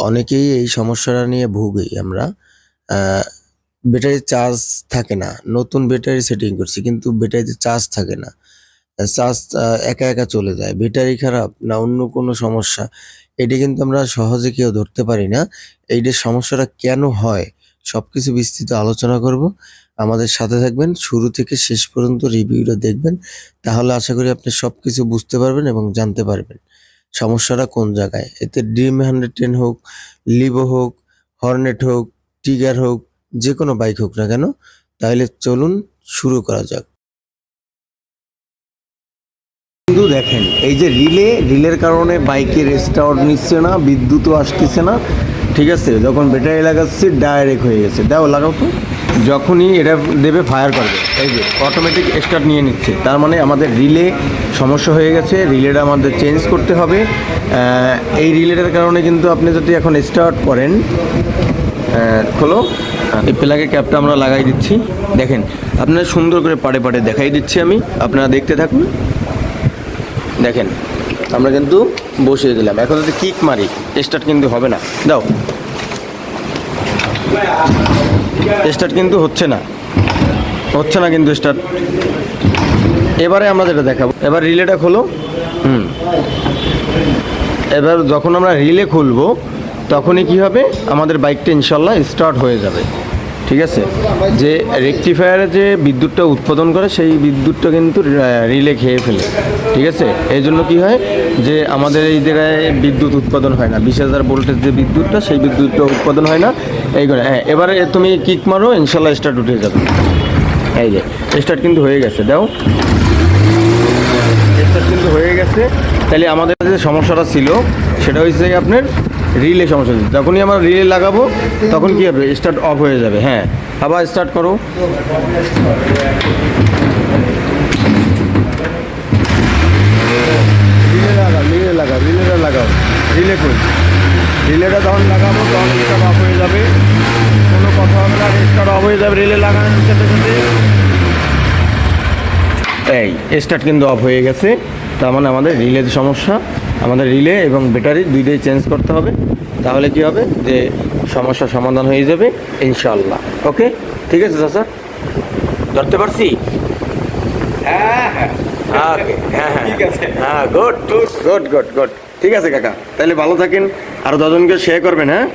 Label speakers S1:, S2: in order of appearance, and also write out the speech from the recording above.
S1: অনেকেই এই সমস্যাটা নিয়ে ভুগি আমরা। আহ, ব্যাটারির চার্জ থাকে না। নতুন ব্যাটারি সেটিং করছি কিন্তু ব্যাটারিতে চার্জ থাকে না। চার্জ একা একা চলে যায়। ব্যাটারি খারাপ না অন্য কোনো সমস্যা। এটি কিন্তু আমরা সহজে কেউ ধরতে পারি না। এইটার সমস্যাটা কেন হয় সব কিছু বিস্তৃত আলোচনা করব। আমাদের সাথে থাকবেন শুরু থেকে শেষ পর্যন্ত রিভিউটা দেখবেন। তাহলে আশা করি আপনি সব কিছু বুঝতে পারবেন এবং জানতে পারবেন। সমস্যাটা কোন জায়গায়? এতে ড্রিম হান্ড্রেড টেন হোক লিভো হোক, হর্নেট হোক, টিগার হোক যে কোনো বাইক হোক না কেন তাহলে চলুন শুরু করা যাক।
S2: কিন্তু দেখেন, এই যে রিলে, রিলের কারণে বাইকের স্টার্ট নিচ্ছে না, বিদ্যুৎও আসতেছে না, ঠিক আছে? যখন ব্যাটারি লাগাচ্ছি ডাইরেক্ট হয়ে গেছে। দাও লাগাও তো। যখনই এটা দেবে ফায়ার করবে। এই যে অটোমেটিক স্টার্ট নিয়ে নিচ্ছে। তার মানে আমাদের রিলে সমস্যা হয়ে গেছে। রিলেটা আমাদের চেঞ্জ করতে হবে। এই রিলেটার কারণে কিন্তু আপনি যদি এখন স্টার্ট করেন আহ, খোলো। এই প্লাগে ক্যাপটা আমরা লাগাই দিচ্ছি। দেখেন আপনারা সুন্দর করে পাড়ে পাড়ে দেখাই দিচ্ছি আমি। আপনারা দেখতে থাকুন। দেখেন আমরা কিন্তু বসিয়ে দিলাম। এখন যদি কিক মারি স্টার্ট কিন্তু হবে না। দাও। স্টার্ট কিন্তু হচ্ছে না। হচ্ছে না কিন্তু স্টার্ট এবারে আমরা যেটা দেখাবো, এবার রিলেটা খোলো। হুম। এবার যখন আমরা রিলে খুলবো, তখনই কি হবে? আমাদের বাইকটা ইনশাল্লাহ স্টার্ট হয়ে যাবে। ঠিক আছে? যে রেকটিফায়ারে যে বিদ্যুৎটা উৎপাদন করে, সেই বিদ্যুৎটা কিন্তু রিলে খেয়ে ফেলে। ঠিক আছে? এই জন্য কী হয় যে আমাদের এই জায়গায় বিদ্যুৎ উৎপাদন হয় না। বিশ হাজার ভোল্টের যে বিদ্যুৎটা, সেই বিদ্যুৎটা উৎপাদন হয় না। এই করে হ্যাঁ এবারে তুমি কিক মারো, ইনশাল্লাহ স্টার্ট উঠে যাবে। এই যে স্টার্ট কিন্তু হয়ে গেছে। দাও। স্টার্ট কিন্তু হয়ে গেছে। তাহলে আমাদের যে সমস্যাটা ছিল, সেটা হয়েছে আপনার রিলে সমস্যা হচ্ছে যখনই আমরা রিলে লাগাবো তখন কি হবে? স্টার্ট অফ হয়ে যাবে হ্যাঁ। আবার স্টার্ট করো। রিলে লাগাও রিলে লাগাও রিলেটা লাগাও রিলে রিলেটা যখন লাগাবো তখন স্টার্ট অফ হয়ে যাবে। কোনো কথা হবে না স্টার্ট অফ হয়ে যাবে রিলে লাগানোর সাথে সাথে। এই স্টার্ট কিন্তু অফ হয়ে গেছে। তার মানে আমাদের রিলের সমস্যা। আমাদের রিলে এবং ব্যাটারি দুইটাই চেঞ্জ করতে হবে। তাহলে কি হবে? যে সমস্যা সমাধান হয়ে যাবে ইনশাল্লাহ ওকে ঠিক আছে স্যার। ধরতে পারছি?
S3: হ্যাঁ
S2: হ্যাঁ। হ্যাঁ
S3: ঠিক আছে।
S2: হ্যাঁ গুড গুড গুড গুড ঠিক আছে কাকা। তাহলে ভালো থাকেন। আর দশজনকে শেয়ার করবেন হ্যাঁ?